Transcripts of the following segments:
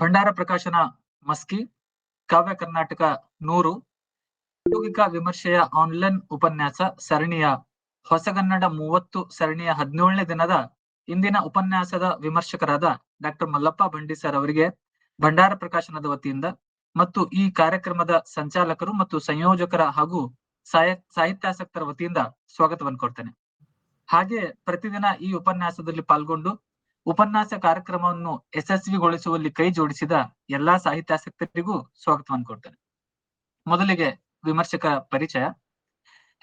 ಭಂಡಾರ ಪ್ರಕಾಶನ ಮಸ್ಕಿ, ಕಾವ್ಯ ಕರ್ನಾಟಕ ನೂರು, ಪ್ರಾಯೋಗಿಕ ವಿಮರ್ಶೆಯ ಆನ್ಲೈನ್ ಉಪನ್ಯಾಸ ಸರಣಿಯ ಹೊಸಗನ್ನಡ ಮೂವತ್ತು ಸರಣಿಯ ಹದಿನೇಳನೇ ದಿನದ ಇಂದಿನ ಉಪನ್ಯಾಸದ ವಿಮರ್ಶಕರಾದ ಡಾಕ್ಟರ್ ಮಲ್ಲಪ್ಪ ಬಂಡಿ ಸರ್ ಅವರಿಗೆ ಭಂಡಾರ ಪ್ರಕಾಶನದ ವತಿಯಿಂದ ಮತ್ತು ಈ ಕಾರ್ಯಕ್ರಮದ ಸಂಚಾಲಕರು ಮತ್ತು ಸಂಯೋಜಕರ ಹಾಗೂ ಸಾಹಿತ್ಯಾಸಕ್ತರ ವತಿಯಿಂದ ಸ್ವಾಗತವನ್ನು ಕೊಡ್ತೇನೆ. ಹಾಗೆ ಪ್ರತಿದಿನ ಈ ಉಪನ್ಯಾಸದಲ್ಲಿ ಪಾಲ್ಗೊಂಡು ಉಪನ್ಯಾಸ ಕಾರ್ಯಕ್ರಮವನ್ನು ಯಶಸ್ವಿಗೊಳಿಸುವಲ್ಲಿ ಕೈ ಜೋಡಿಸಿದ ಎಲ್ಲಾ ಸಾಹಿತ್ಯಾಸಕ್ತರಿಗೂ ಸ್ವಾಗತವನ್ನು ಕೊಡ್ತೇನೆ. ಮೊದಲಿಗೆ ವಿಮರ್ಶಕ ಪರಿಚಯ.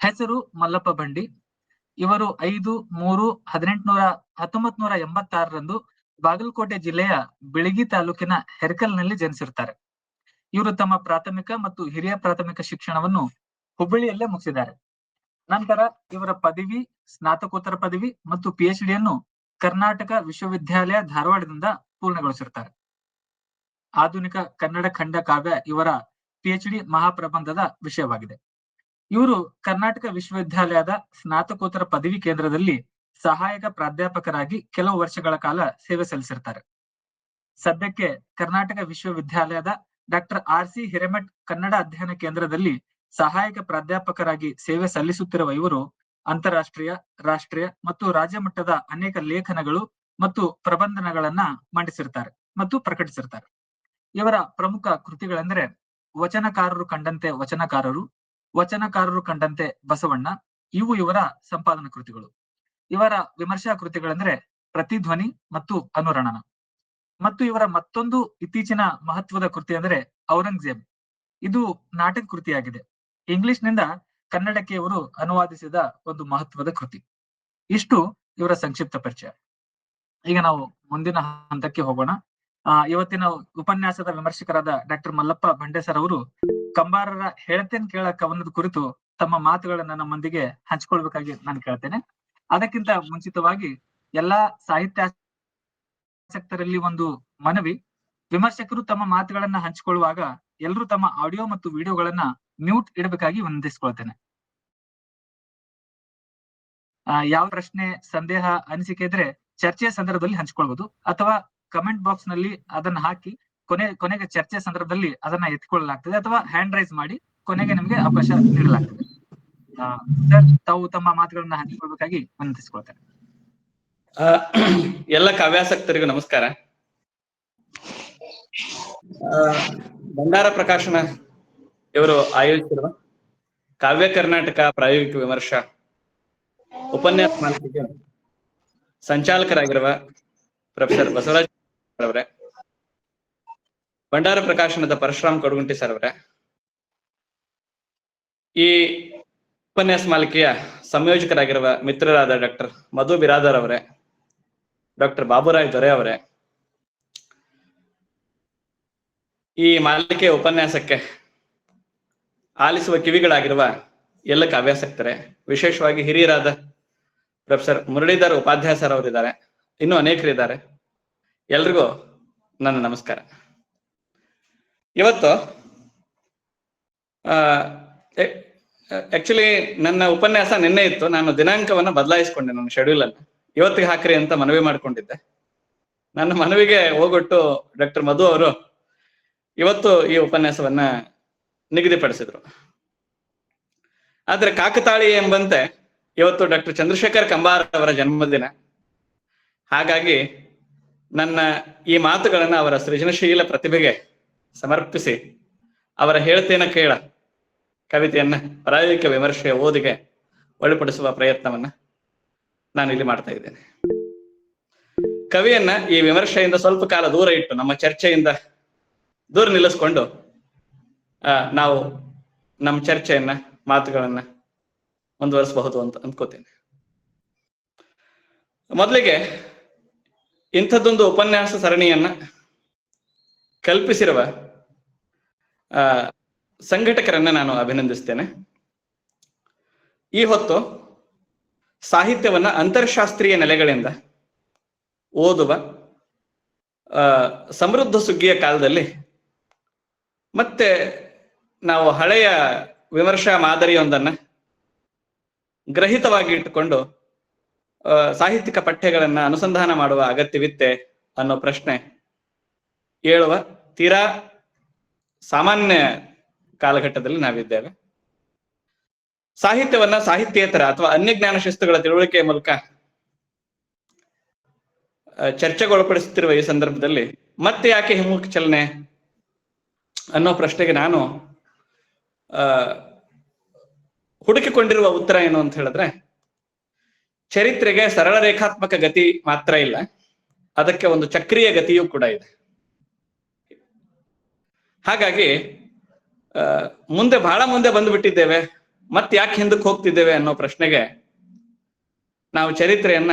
ಹೆಸರು ಮಲ್ಲಪ್ಪ ಬಂಡಿ. ಇವರು ಐದು, ಮೂರು, ಹದಿನೆಂಟುನೂರ ಹತ್ತೊಂಬತ್ ನೂರ ಎಂಬತ್ತಾರರಂದು ಬಾಗಲಕೋಟೆ ಜಿಲ್ಲೆಯ ಬಿಳಿಗಿ ತಾಲೂಕಿನ ಹೆರ್ಕಲ್ನಲ್ಲಿ ಜನಿಸಿರ್ತಾರೆ ಇವರು ತಮ್ಮ ಪ್ರಾಥಮಿಕ ಮತ್ತು ಹಿರಿಯ ಪ್ರಾಥಮಿಕ ಶಿಕ್ಷಣವನ್ನು ಹುಬ್ಬಳ್ಳಿಯಲ್ಲೇ ಮುಗಿಸಿದ್ದಾರೆ. ನಂತರ ಇವರ ಪದವಿ, ಸ್ನಾತಕೋತ್ತರ ಪದವಿ ಮತ್ತು ಪಿ ಎಚ್ ಡಿಯನ್ನು ಕರ್ನಾಟಕ ವಿಶ್ವವಿದ್ಯಾಲಯ ಧಾರವಾಡದಿಂದ ಪೂರ್ಣಗೊಳಿಸಿರ್ತಾರೆ. ಆಧುನಿಕ ಕನ್ನಡ ಖಂಡ ಕಾವ್ಯ ಇವರ ಪಿ ಎಚ್ ಡಿ ಮಹಾಪ್ರಬಂಧದ ವಿಷಯವಾಗಿದೆ. ಇವರು ಕರ್ನಾಟಕ ವಿಶ್ವವಿದ್ಯಾಲಯದ ಸ್ನಾತಕೋತ್ತರ ಪದವಿ ಕೇಂದ್ರದಲ್ಲಿ ಸಹಾಯಕ ಪ್ರಾಧ್ಯಾಪಕರಾಗಿ ಕೆಲವು ವರ್ಷಗಳ ಕಾಲ ಸೇವೆ ಸಲ್ಲಿಸಿರ್ತಾರೆ. ಸದ್ಯಕ್ಕೆ ಕರ್ನಾಟಕ ವಿಶ್ವವಿದ್ಯಾಲಯದ doctor R C Hiremath Kannada ಅಧ್ಯಯನ ಕೇಂದ್ರದಲ್ಲಿ ಸಹಾಯಕ ಪ್ರಾಧ್ಯಾಪಕರಾಗಿ ಸೇವೆ ಸಲ್ಲಿಸುತ್ತಿರುವ ಇವರು ಅಂತಾರಾಷ್ಟ್ರೀಯ, ರಾಷ್ಟ್ರೀಯ ಮತ್ತು ರಾಜ್ಯ ಮಟ್ಟದ ಅನೇಕ ಲೇಖನಗಳು ಮತ್ತು ಪ್ರಬಂಧನಗಳನ್ನ ಮಂಡಿಸಿರ್ತಾರೆ ಮತ್ತು ಪ್ರಕಟಿಸಿರ್ತಾರೆ. ಇವರ ಪ್ರಮುಖ ಕೃತಿಗಳೆಂದರೆ ವಚನಕಾರರು ಕಂಡಂತೆ ವಚನಕಾರರು ವಚನಕಾರರು ಕಂಡಂತೆ ಬಸವಣ್ಣ, ಇವು ಇವರ ಸಂಪಾದನಾ ಕೃತಿಗಳು. ಇವರ ವಿಮರ್ಶಾ ಕೃತಿಗಳೆಂದರೆ ಪ್ರತಿಧ್ವನಿ ಮತ್ತು ಅನುರಣನ. ಮತ್ತು ಇವರ ಮತ್ತೊಂದು ಇತ್ತೀಚಿನ ಮಹತ್ವದ ಕೃತಿ ಅಂದರೆ ಔರಂಗಜೇಬ್. ಇದು ನಾಟಕ ಕೃತಿಯಾಗಿದೆ. ಇಂಗ್ಲಿಷ್ನಿಂದ ಕನ್ನಡಕ್ಕೆ ಇವರು ಅನುವಾದಿಸಿದ ಒಂದು ಮಹತ್ವದ ಕೃತಿ. ಇಷ್ಟು ಇವರ ಸಂಕ್ಷಿಪ್ತ ಪರಿಚಯ. ಈಗ ನಾವು ಮುಂದಿನ ಹಂತಕ್ಕೆ ಹೋಗೋಣ. ಆ, ಇವತ್ತಿನ ಉಪನ್ಯಾಸದ ವಿಮರ್ಶಕರಾದ ಡಾಕ್ಟರ್ ಮಲ್ಲಪ್ಪ ಬಂಡೆ ಸರ್ ಅವರು ಕಂಬಾರರ ಹೇಳ್ತೇನ್ ಕೇಳ ಕವನದ ಕುರಿತು ತಮ್ಮ ಮಾತುಗಳನ್ನ ನಮ್ಮೊಂದಿಗೆ ಹಂಚಿಕೊಳ್ಬೇಕಾಗಿ ನಾನು ಕೇಳ್ತೇನೆ. ಅದಕ್ಕಿಂತ ಮುಂಚಿತವಾಗಿ ಎಲ್ಲಾ ಸಾಹಿತ್ಯಾಸಕ್ತರಲ್ಲಿ ಒಂದು ಮನವಿ. ವಿಮರ್ಶಕರು ತಮ್ಮ ಮಾತುಗಳನ್ನ ಹಂಚಿಕೊಳ್ಳುವಾಗ ಎಲ್ಲರೂ ತಮ್ಮ ಆಡಿಯೋ ಮತ್ತು ವಿಡಿಯೋಗಳನ್ನ ಮ್ಯೂಟ್ ಇಡಬೇಕಾಗಿ ವಿನಂತಿಸ್ಕೊಳ್ತೇನೆ. ಆ ಯಾವ ಪ್ರಶ್ನೆ ಸಂದೇಹ ಅನಿಸಿಕೆ ಇದ್ರೆ ಚರ್ಚೆಯ ಸಂದರ್ಭದಲ್ಲಿ ಹಂಚ್ಕೊಳ್ಬಹುದು ಅಥವಾ ಕಮೆಂಟ್ ಬಾಕ್ಸ್ನಲ್ಲಿ ಅದನ್ನ ಹಾಕಿ ಕೊನೆ ಕೊನೆಗೆ ಚರ್ಚೆ ಸಂದರ್ಭದಲ್ಲಿ ಅದನ್ನ ಎತ್ಕೊಳ್ಳಲಾಗ್ತದೆ. ಅಥವಾ ಹ್ಯಾಂಡ್ ರೈಸ್ ಮಾಡಿ ಕೊನೆಗೆ ನಿಮಗೆ ಅವಕಾಶ ನೀಡಲಾಗ್ತದೆ. ಸರ್ ತಾವು ತಮ್ಮ ಮಾತುಗಳನ್ನ ಹಂಚಿಕೊಳ್ಬೇಕಾಗಿ ವಿನಂತಿಸಿಕೊಳ್ತಾರೆ ಎಲ್ಲ ಕಾವ್ಯಾಸಕ್ತರಿಗೂ ನಮಸ್ಕಾರ. ಭಂಡಾರ ಪ್ರಕಾಶನ ಇವರು ಆಯೋಜಿಸಿರುವ ಕಾವ್ಯ ಕರ್ನಾಟಕ ಪ್ರಾಯೋಗಿಕ ವಿಮರ್ಶಾ ಉಪನ್ಯಾಸ ಮಾಲಿಕೆಗೆ ಸಂಚಾಲಕರಾಗಿರುವ ಪ್ರೊಫೆಸರ್ ಬಸವರಾಜ್ ಅವರೇ. ಭಂಡಾರ ಪ್ರಕಾಶನದ ಪರಶುರಾಮ್ ಕೊಡಗುಂಟಿ ಸರ್ ಅವರೇ. ಈ ಉಪನ್ಯಾಸ ಮಾಲಿಕೆಯ ಸಂಯೋಜಕರಾಗಿರುವ ಮಿತ್ರರಾದ ಡಾಕ್ಟರ್ ಮಧು ಬಿರಾದರ್ ಅವರೇ, ಡಾಕ್ಟರ್ ಬಾಬುರಾಯ್ ದೊರೆ ಅವರೇ. ಈ ಮಾಲಿಕೆಯ ಉಪನ್ಯಾಸಕ್ಕೆ ಆಲಿಸುವ ಕಿವಿಗಳಾಗಿರುವ ಎಲ್ಲ ಕಾವ್ಯಾಸಕ್ತರೆ ವಿಶೇಷವಾಗಿ ಹಿರಿಯರಾದ ಪ್ರೊಫೆಸರ್ ಮುರಳೀಧರ್ ಉಪಾಧ್ಯಾಯ ಸರ್ ಅವರಿದ್ದಾರೆ. ಇನ್ನೂ ಅನೇಕರಿದ್ದಾರೆ. ಎಲ್ರಿಗೂ ನನ್ನ ನಮಸ್ಕಾರ. ಇವತ್ತು ಆಕ್ಚುಲಿ ನನ್ನ ಉಪನ್ಯಾಸ ನಿನ್ನೆ ಇತ್ತು. ನಾನು ದಿನಾಂಕವನ್ನ ಬದಲಾಯಿಸ್ಕೊಂಡೆ ನನ್ನ ಶೆಡ್ಯೂಲ್ ಅನ್ನು ಇವತ್ತಿಗೆ ಹಾಕ್ರಿ ಅಂತ ಮನವಿ ಮಾಡ್ಕೊಂಡಿದ್ದೆ. ನನ್ನ ಮನವಿಗೆ ಹೋಗೊಟ್ಟು ಡಾಕ್ಟರ್ ಮಧು ಅವರು ಇವತ್ತು ಈ ಉಪನ್ಯಾಸವನ್ನ ನಿಗದಿಪಡಿಸಿದ್ರು. ಆದ್ರೆ ಕಾಕತಾಳಿ ಎಂಬಂತೆ ಇವತ್ತು ಡಾಕ್ಟರ್ ಚಂದ್ರಶೇಖರ್ ಕಂಬಾರ ಅವರ ಜನ್ಮದಿನ. ಹಾಗಾಗಿ ನನ್ನ ಈ ಮಾತುಗಳನ್ನ ಅವರ ಸೃಜನಶೀಲ ಪ್ರತಿಭೆಗೆ ಸಮರ್ಪಿಸಿ ಅವರ ಹೇಳ್ತೇನ ಕೇಳ ಕವಿತೆಯನ್ನ ಪ್ರಾಯೋಗಿಕ ವಿಮರ್ಶೆಯ ಓದಿಗೆ ಒಳಪಡಿಸುವ ಪ್ರಯತ್ನವನ್ನ ನಾನು ಇಲ್ಲಿ ಮಾಡ್ತಾ ಇದ್ದೇನೆ. ಕವಿಯನ್ನ ಈ ವಿಮರ್ಶೆಯಿಂದ ಸ್ವಲ್ಪ ಕಾಲ ದೂರ ಇಟ್ಟು, ನಮ್ಮ ಚರ್ಚೆಯಿಂದ ದೂರ ನಿಲ್ಲಿಸ್ಕೊಂಡು ನಾವು ನಮ್ಮ ಚರ್ಚೆಯನ್ನ ಮಾತುಗಳನ್ನ ಮುಂದುವರಿಸಬಹುದು ಅಂತ ಅಂದ್ಕೋತೇನೆ ಮೊದಲಿಗೆ ಇಂಥದ್ದೊಂದು ಉಪನ್ಯಾಸ ಸರಣಿಯನ್ನ ಕಲ್ಪಿಸಿರುವ, ಆ, ಸಂಘಟಕರನ್ನ ನಾನು ಅಭಿನಂದಿಸ್ತೇನೆ. ಈ ಹೊತ್ತು ಸಾಹಿತ್ಯವನ್ನ ಅಂತರ್ಶಾಸ್ತ್ರೀಯ ನೆಲೆಗಳಿಂದ ಓದುವ ಸಮೃದ್ಧ ಸುಗ್ಗಿಯ ಕಾಲದಲ್ಲಿ ಮತ್ತೆ ನಾವು ಹಳೆಯ ವಿಮರ್ಶಾ ಮಾದರಿಯೊಂದನ್ನ ಗ್ರಹಿತವಾಗಿ ಇಟ್ಟುಕೊಂಡು ಸಾಹಿತ್ಯಿಕ ಪಠ್ಯಗಳನ್ನ ಅನುಸಂಧಾನ ಮಾಡುವ ಅಗತ್ಯವಿತ್ತೆ ಅನ್ನೋ ಪ್ರಶ್ನೆ ಹೇಳುವ ತೀರಾ ಸಾಮಾನ್ಯ ಕಾಲಘಟ್ಟದಲ್ಲಿ ನಾವಿದ್ದೇವೆ. ಸಾಹಿತ್ಯವನ್ನ ಸಾಹಿತ್ಯೇತರ ಅಥವಾ ಅನ್ಯ ಜ್ಞಾನ ಶಿಸ್ತುಗಳ ತಿಳುವಳಿಕೆಯ ಮೂಲಕ ಚರ್ಚೆಗೊಳಪಡಿಸುತ್ತಿರುವ ಈ ಸಂದರ್ಭದಲ್ಲಿ ಮತ್ತೆ ಯಾಕೆ ಹಿಮ್ಮುಖ ಚಲನೆ ಅನ್ನೋ ಪ್ರಶ್ನೆಗೆ ನಾನು ಹುಡುಕಿಕೊಂಡಿರುವ ಉತ್ತರ ಏನು ಅಂತ ಹೇಳಿದ್ರೆ, ಚರಿತ್ರೆಗೆ ಸರಳ ರೇಖಾತ್ಮಕ ಗತಿ ಮಾತ್ರ ಇಲ್ಲ, ಅದಕ್ಕೆ ಒಂದು ಚಕ್ರೀಯ ಗತಿಯೂ ಕೂಡ ಇದೆ. ಹಾಗಾಗಿ ಮುಂದೆ ಬಹಳ ಮುಂದೆ ಬಂದ್ಬಿಟ್ಟಿದ್ದೇವೆ, ಮತ್ತೆ ಯಾಕೆ ಹಿಂದಕ್ಕೆ ಹೋಗ್ತಿದ್ದೇವೆ ಅನ್ನೋ ಪ್ರಶ್ನೆಗೆ ನಾವು ಚರಿತ್ರೆಯನ್ನ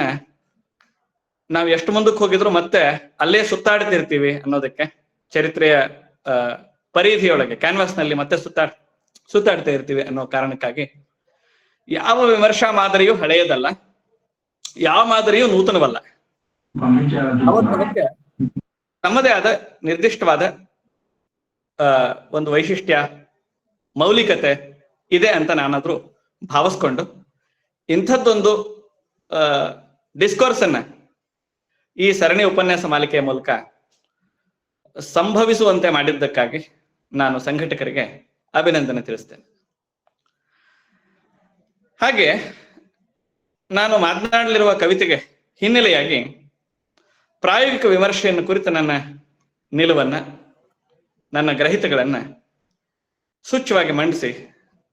ನಾವು ಎಷ್ಟು ಮುಂದಕ್ಕೆ ಹೋಗಿದ್ರು ಮತ್ತೆ ಅಲ್ಲೇ ಸುತ್ತಾಡ್ತಿರ್ತೀವಿ ಅನ್ನೋದಕ್ಕೆ, ಚರಿತ್ರೆಯ ಪರಿಧಿಯೊಳಗೆ ಕ್ಯಾನ್ವಾಸ್ನಲ್ಲಿ ಮತ್ತೆ ಸುತ್ತಾಡ್ ಸುತ್ತಾಡ್ತಾ ಇರ್ತೀವಿ ಅನ್ನೋ ಕಾರಣಕ್ಕಾಗಿ ಯಾವ ವಿಮರ್ಶಾ ಮಾದರಿಯು ಹಳೆಯದಲ್ಲ, ಯಾವ ಮಾದರಿಯೂ ನೂತನವಲ್ಲ. ತಮ್ಮದೇ ಆದ ನಿರ್ದಿಷ್ಟವಾದ ಒಂದು ವೈಶಿಷ್ಟ್ಯ, ಮೌಲಿಕತೆ ಇದೆ ಅಂತ ನಾನಾದ್ರೂ ಭಾವಿಸ್ಕೊಂಡು ಇಂಥದ್ದೊಂದು ಡಿಸ್ಕೋರ್ಸ್ ಅನ್ನ ಈ ಸರಣಿ ಉಪನ್ಯಾಸ ಮಾಲಿಕೆಯ ಮೂಲಕ ಸಂಭವಿಸುವಂತೆ ಮಾಡಿದ್ದಕ್ಕಾಗಿ ನಾನು ಸಂಘಟಕರಿಗೆ ಅಭಿನಂದನೆ ತಿಳಿಸ್ತೇನೆ. ಹಾಗೆ ನಾನು ಮಾತನಾಡಲಿರುವ ಕವಿತೆಗೆ ಹಿನ್ನೆಲೆಯಾಗಿ ಪ್ರಾಯೋಗಿಕ ವಿಮರ್ಶೆಯನ್ನು ಕುರಿತ ನನ್ನ ನಿಲುವನ್ನ, ನನ್ನ ಗ್ರಹಿತಗಳನ್ನ ಸೂಚ್ಯವಾಗಿ ಮಂಡಿಸಿ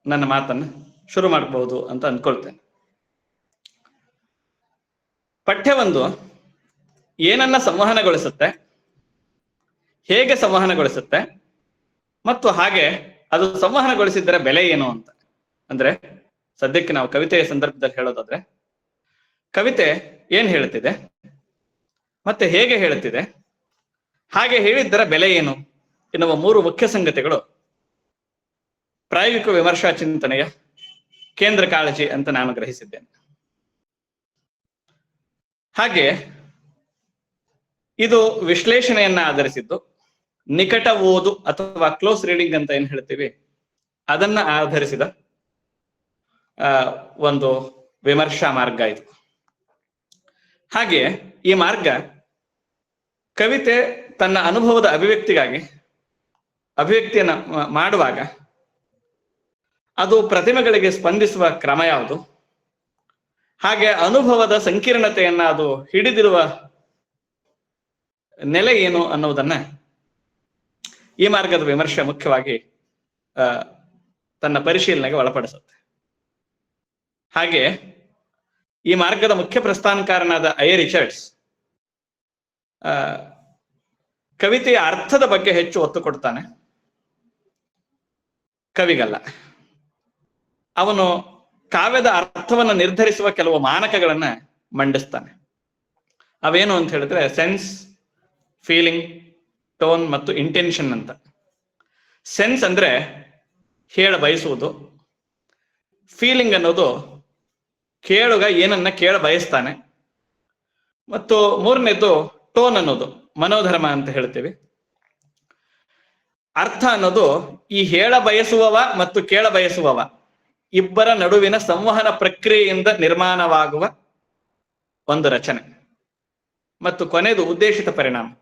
ನನ್ನ ಮಾತನ್ನು ಶುರು ಮಾಡಬಹುದು ಅಂತ ಅಂದ್ಕೊಳ್ತೇನೆ. ಪಠ್ಯವೊಂದು ಏನನ್ನ ಸಂವಹನಗೊಳಿಸುತ್ತೆ, ಹೇಗೆ ಸಂವಹನಗೊಳಿಸುತ್ತೆ ಮತ್ತು ಹಾಗೆ ಅದು ಸಂವಹನಗೊಳಿಸಿದ್ದರ ಬೆಲೆ ಏನು ಅಂತ. ಅಂದ್ರೆ ಸದ್ಯಕ್ಕೆ ನಾವು ಕವಿತೆಯ ಸಂದರ್ಭದಲ್ಲಿ ಹೇಳೋದಾದ್ರೆ, ಕವಿತೆ ಏನ್ ಹೇಳುತ್ತಿದೆ ಮತ್ತೆ ಹೇಗೆ ಹೇಳುತ್ತಿದೆ ಹಾಗೆ ಹೇಳಿದ್ದರ ಬೆಲೆ ಏನು? ಎನ್ನುವ ಮೂರು ಮುಖ್ಯ ಸಂಗತಿಗಳು. ಪ್ರಾಯೋಗಿಕ ವಿಮರ್ಶಾ ಚಿಂತನೆಯ ಕೇಂದ್ರ ಕಾಳಜಿ ಅಂತ ನಾನು ಗ್ರಹಿಸಿದ್ದೇನೆ. ಹಾಗೆ ಇದು ವಿಶ್ಲೇಷಣೆಯನ್ನ ಆಧರಿಸಿದ್ದು ನಿಕಟ ಓದು ಅಥವಾ ಕ್ಲೋಸ್ ರೀಡಿಂಗ್ ಅಂತ ಏನ್ ಹೇಳ್ತೀವಿ? ಅದನ್ನ ಆಧರಿಸಿದ ಒಂದು ವಿಮರ್ಶಾ ಮಾರ್ಗ ಇದು. ಹಾಗೆ ಈ ಮಾರ್ಗ ಕವಿತೆ ತನ್ನ ಅನುಭವದ ಅಭಿವ್ಯಕ್ತಿಗಾಗಿ, ಅಭಿವ್ಯಕ್ತಿಯನ್ನ ಮಾಡುವಾಗ ಅದು ಪ್ರತಿಮೆಗಳಿಗೆ ಸ್ಪಂದಿಸುವ ಕ್ರಮ ಯಾವುದು? ಹಾಗೆ ಅನುಭವದ ಸಂಕೀರ್ಣತೆಯನ್ನ ಅದು ಹಿಡಿದಿರುವ ನೆಲೆ ಏನು ಅನ್ನುವುದನ್ನ ಈ ಮಾರ್ಗದ ವಿಮರ್ಶೆ ಮುಖ್ಯವಾಗಿ ತನ್ನ ಪರಿಶೀಲನೆಗೆ ಒಳಪಡಿಸುತ್ತೆ. ಹಾಗೆ, ಈ ಮಾರ್ಗದ ಮುಖ್ಯ ಪ್ರಸ್ಥಾನಕಾರನಾದ ಐ. ರಿಚರ್ಡ್ಸ್ ಕವಿತೆಯ ಅರ್ಥದ ಬಗ್ಗೆ ಹೆಚ್ಚು ಒತ್ತು ಕೊಡ್ತಾನೆ. ಕವಿಗಲ್ಲ. ಅವನು ಕಾವ್ಯದ ಅರ್ಥವನ್ನು ನಿರ್ಧರಿಸುವ ಕೆಲವು ಮಾನಕಗಳನ್ನ ಮಂಡಿಸ್ತಾನೆ. ಅವೇನು ಅಂತ ಹೇಳಿದ್ರೆ, ಸೆನ್ಸ್, ಫೀಲಿಂಗ್ ಟೋನ್ ಮತ್ತು ಇಂಟೆನ್ಷನ್ ಅಂತ. ಸೆನ್ಸ್ ಅಂದ್ರೆ ಹೇಳ ಬಯಸುವುದು. ಫೀಲಿಂಗ್ ಅನ್ನೋದು ಕೇಳುಗ ಏನನ್ನ ಕೇಳ ಬಯಸ್ತಾನೆ. ಮತ್ತು ಮೂರನೇದು ಟೋನ್ ಅನ್ನೋದು, ಮನೋಧರ್ಮ ಅಂತ ಹೇಳ್ತೀವಿ. ಅರ್ಥ ಅನ್ನೋದು ಈ ಹೇಳ ಬಯಸುವವ ಮತ್ತು ಕೇಳ ಬಯಸುವವ. ಇಬ್ಬರ ನಡುವಿನ ಸಂವಹನ ಪ್ರಕ್ರಿಯೆಯಿಂದ ನಿರ್ಮಾಣವಾಗುವ ಒಂದು ರಚನೆ. ಮತ್ತು ಕೊನೆಯದು ಉದ್ದೇಶಿತ ಪರಿಣಾಮ.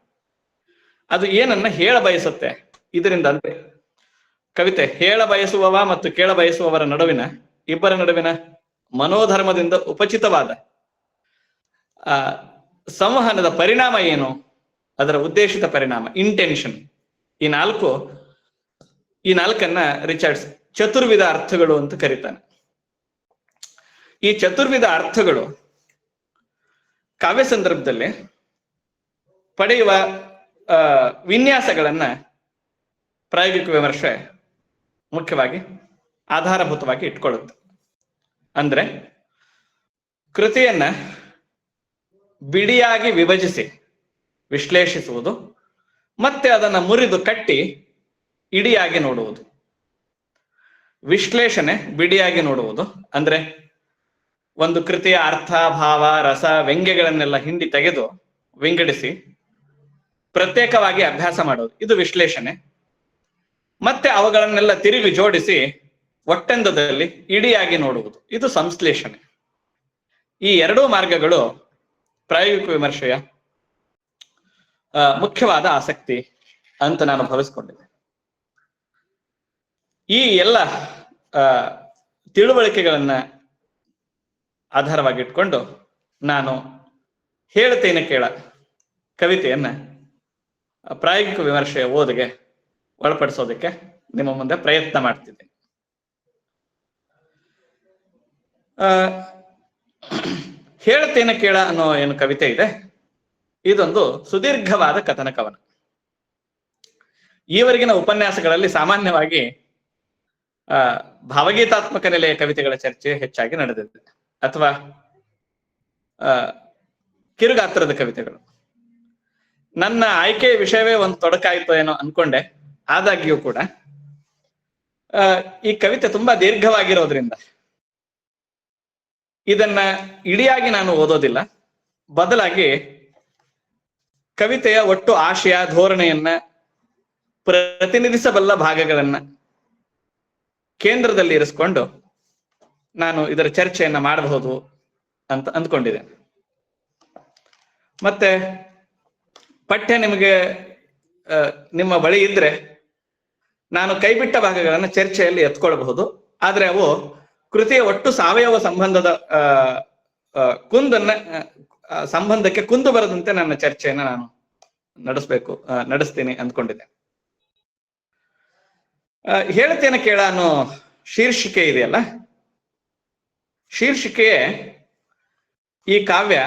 ಅದು ಏನನ್ನ ಹೇಳ ಬಯಸುತ್ತೆ. ಇದರಿಂದ ಅಂದ್ರೆ, ಕವಿತೆ, ಹೇಳ ಬಯಸುವವ ಮತ್ತು ಕೇಳ ಬಯಸುವವರ ನಡುವಿನ, ಇಬ್ಬರ ನಡುವಿನ ಮನೋಧರ್ಮದಿಂದ ಉಪಚಿತವಾದ, ಆ, ಸಂವಹನದ ಪರಿಣಾಮ ಏನು? ಅದರ ಉದ್ದೇಶಿತ ಪರಿಣಾಮ ಇಂಟೆನ್ಷನ್ ಈ ನಾಲ್ಕು, ಈ ನಾಲ್ಕನ್ನ ರಿಚರ್ಡ್ಸ್ ಚತುರ್ವಿಧ ಅರ್ಥಗಳು ಅಂತ ಕರೀತಾನೆ. ಈ ಚತುರ್ವಿಧ ಅರ್ಥಗಳು ಕಾವ್ಯ ಸಂದರ್ಭದಲ್ಲಿ ಪಡೆಯುವ ವಿನ್ಯಾಸಗಳನ್ನ ಪ್ರಾಯೋಗಿಕ ವಿಮರ್ಶೆ ಮುಖ್ಯವಾಗಿ ಆಧಾರಭೂತವಾಗಿ ಇಟ್ಕೊಳ್ಳುತ್ತೆ. ಅಂದ್ರೆ ಕೃತಿಯನ್ನ ಬಿಡಿಯಾಗಿ ವಿಭಜಿಸಿ ವಿಶ್ಲೇಷಿಸುವುದು, ಮತ್ತೆ ಅದನ್ನ ಮುರಿದು ಕಟ್ಟಿ ಇಡಿಯಾಗಿ ನೋಡುವುದು. ವಿಶ್ಲೇಷಣೆ ಬಿಡಿಯಾಗಿ ನೋಡುವುದು. ಅಂದ್ರೆ ಒಂದು ಕೃತಿಯ ಅರ್ಥ, ಭಾವ, ರಸ, ವ್ಯಂಗ್ಯಗಳನ್ನೆಲ್ಲ ಹಿಂಡಿ ತೆಗೆದು ವಿಂಗಡಿಸಿ ಪ್ರತ್ಯೇಕವಾಗಿ ಅಭ್ಯಾಸ ಮಾಡೋದು. ಇದು ವಿಶ್ಲೇಷಣೆ. ಮತ್ತೆ ಅವುಗಳನ್ನೆಲ್ಲ ತಿರುಗಿ ಜೋಡಿಸಿ ಒಟ್ಟೆಂದದಲ್ಲಿ ಇಡಿಯಾಗಿ ನೋಡುವುದು. ಇದು ಸಂಶ್ಲೇಷಣೆ. ಈ ಎರಡೂ ಮಾರ್ಗಗಳು ಪ್ರಾಯೋಗಿಕ ವಿಮರ್ಶೆಯ ಮುಖ್ಯವಾದ ಆಸಕ್ತಿ ಅಂತ ನಾನು ಭಾವಿಸ್ಕೊಂಡಿದ್ದೆ. ಈ ಎಲ್ಲ ತಿಳುವಳಿಕೆಗಳನ್ನ ಆಧಾರವಾಗಿಟ್ಕೊಂಡು ನಾನು ಹೇಳ್ತೇನೆ ಕೇಳ ಕವಿತೆಯನ್ನ ಪ್ರಾಯೋಗಿಕ ವಿಮರ್ಶೆಯ ಓದಿಗೆ ಒಳಪಡಿಸೋದಕ್ಕೆ ನಿಮ್ಮ ಮುಂದೆ ಪ್ರಯತ್ನ ಮಾಡ್ತಿದ್ದೆ. ಆ ಹೇಳ್ತೇನೆ ಕೇಳ ಅನ್ನೋ ಏನು ಕವಿತೆ ಇದೆ. ಇದೊಂದು ಸುದೀರ್ಘವಾದ ಕಥನ ಕವನ. ಈವರೆಗಿನ ಉಪನ್ಯಾಸಗಳಲ್ಲಿ ಸಾಮಾನ್ಯವಾಗಿ, ಆ, ಭಾವಗೀತಾತ್ಮಕ ನೆಲೆಯ ಕವಿತೆಗಳ ಚರ್ಚೆ ಹೆಚ್ಚಾಗಿ ನಡೆದಿದೆ. ಅಥವಾ, ಆ, ಕಿರುಗಾತ್ರದ ಕವಿತೆಗಳು. ನನ್ನ ಆಯ್ಕೆಯ ವಿಷಯವೇ ಒಂದು ತೊಡಕಾಯ್ತು ಏನೋ ಅನ್ಕೊಂಡೆ. ಆದಾಗ್ಯೂ ಕೂಡ ಈ ಕವಿತೆ ತುಂಬಾ ದೀರ್ಘವಾಗಿರೋದ್ರಿಂದ ಇದನ್ನ ಇಡಿಯಾಗಿ ನಾನು ಓದೋದಿಲ್ಲ. ಬದಲಾಗಿ ಕವಿತೆಯ ಒಟ್ಟು ಆಶಯ, ಧೋರಣೆಯನ್ನ ಪ್ರತಿನಿಧಿಸಬಲ್ಲ ಭಾಗಗಳನ್ನ ಕೇಂದ್ರದಲ್ಲಿ ಇರಿಸ್ಕೊಂಡು ನಾನು ಇದರ ಚರ್ಚೆಯನ್ನ ಮಾಡಬಹುದು ಅಂತ ಅಂದ್ಕೊಂಡಿದ್ದೇನೆ ಮತ್ತೆ ಪಠ್ಯ ನಿಮಗೆ ನಿಮ್ಮ ಬಳಿ ಇದ್ರೆ ನಾನು ಕೈಬಿಟ್ಟ ಭಾಗಗಳನ್ನು ಚರ್ಚೆಯಲ್ಲಿ ಎತ್ಕೊಳ್ಬಹುದು. ಆದ್ರೆ ಅವು ಕೃತಿಯ ಒಟ್ಟು ಸಾವಯವ ಸಂಬಂಧದ ಕುಂದನ್ನ ಸಂಬಂಧಕ್ಕೆ ಕುಂದು ಬರದಂತೆ ನನ್ನ ಚರ್ಚೆಯನ್ನು ನಾನು ನಡೆಸ್ಬೇಕು ನಡೆಸ್ತೀನಿ ಅಂದ್ಕೊಂಡಿದ್ದೆ. ಹೇಳ್ತೇನೆ ಕೇಳ ಅನ್ನೋ ಶೀರ್ಷಿಕೆ ಇದೆಯಲ್ಲ? ಶೀರ್ಷಿಕೆಯೇ ಈ ಕಾವ್ಯ